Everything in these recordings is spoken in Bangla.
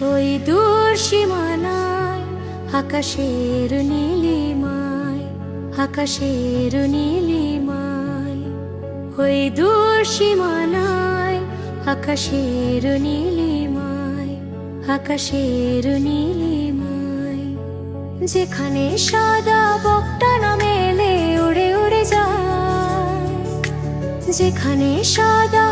ওই দূর সীমানায়, আকাশের নীলিমায় আকাশের নীলিমায়। ওই দূর সীমানায়, আকাশের নীলিমায় আকাশের নীলিমায়। যেখানে সাদা বকটা নামেলে উড়ে উড়ে যায়। যেখানে সাদা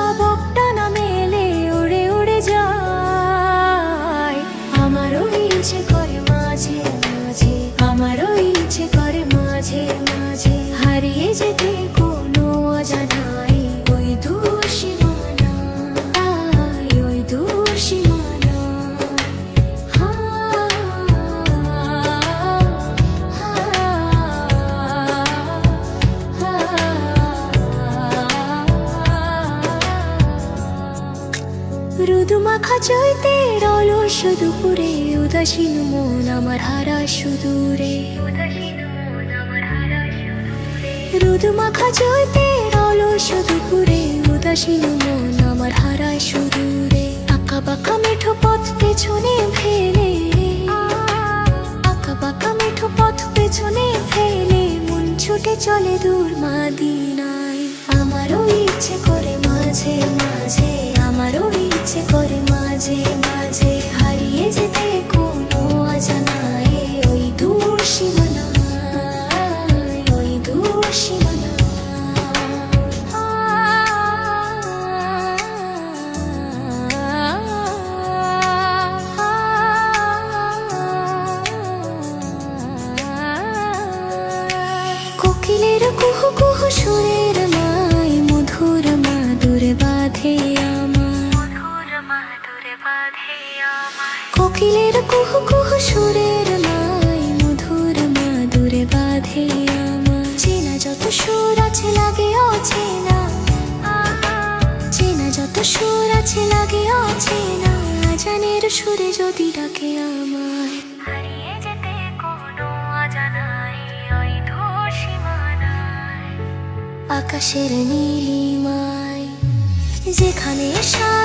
রুদু মাখা চৈতে অলস দুপুরে, উদাসীন মন আমার হারা সুদূরে। রুদু মাখা চৈতে অলস দুপুরে, উদাসীন মন আমার হারা সুদূরে। আঁকা বাঁকা মেঠো পথ পেছনে ফেলে আঁকা বাঁকা মেঠো পথ পেছনে ফেলে, মন ছুটে চলে দূর মাদিনায়। আমারও ইচ্ছে করে মাঝে মাঝে কুহু সুরের মাই মধুর মাদুর বাঁধে কোকিলের কুহু কুহু সুরের মাই মধুর মাদুর বাঁধে আমার চেনা যত সুর আছে লাগে অচেনা। চেনা যত সুর আছে লাগে অচেনা। জানের সুরে যদি ডাকে আমায়। হারিয়ে যেতে কোনো অজানাই আকাশের নীলিমায় যেখানে সাদা